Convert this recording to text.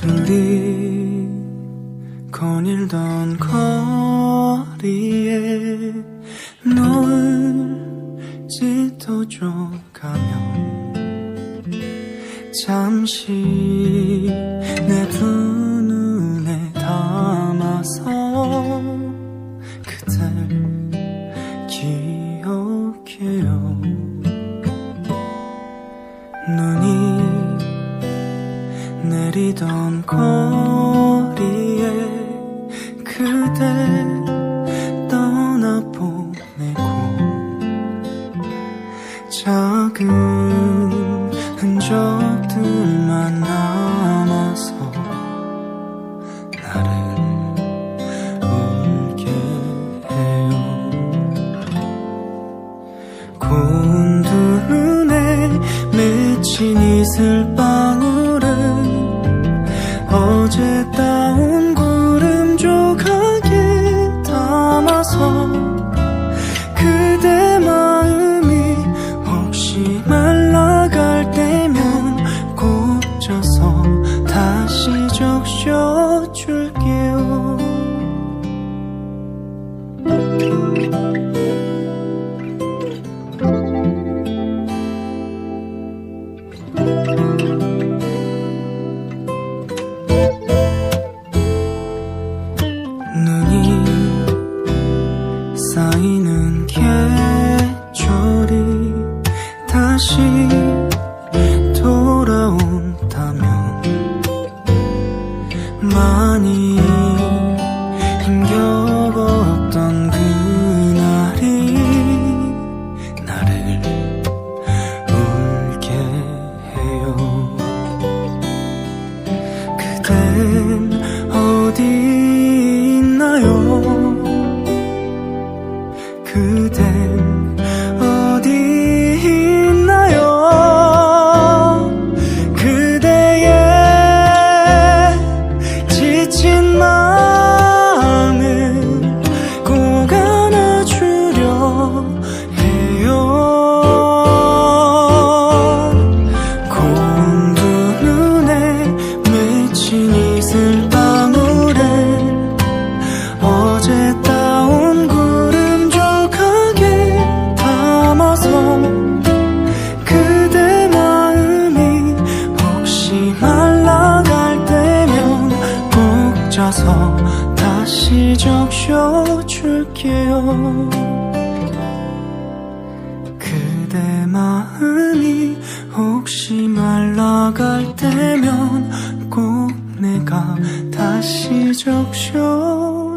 둘이 거닐던 거리에 노을 짙어져 가면 잠시 내 두 내리던 거리에 그대 떠나보내고 작은 흔적들만 남아서 나를 울게 해요. 고운 두 눈에 맺힌 이슬 어제 따온 구름 조각에 담아서 그대 마음이 혹시 말라갈 때면 꼭 져서 다시 적셔줄 쌓이는 계절이 다시 돌아온다면 많이 힘겨웠던 그날이 나를 울게 해요. 그댄 어제 따온 구름 조각에 담아서 그대 마음이 혹시 말라갈 때면 꼭 져서 다시 적셔줄게요. 그대 마음이 혹시 말라갈 때면 꼭 내가 다시 적셔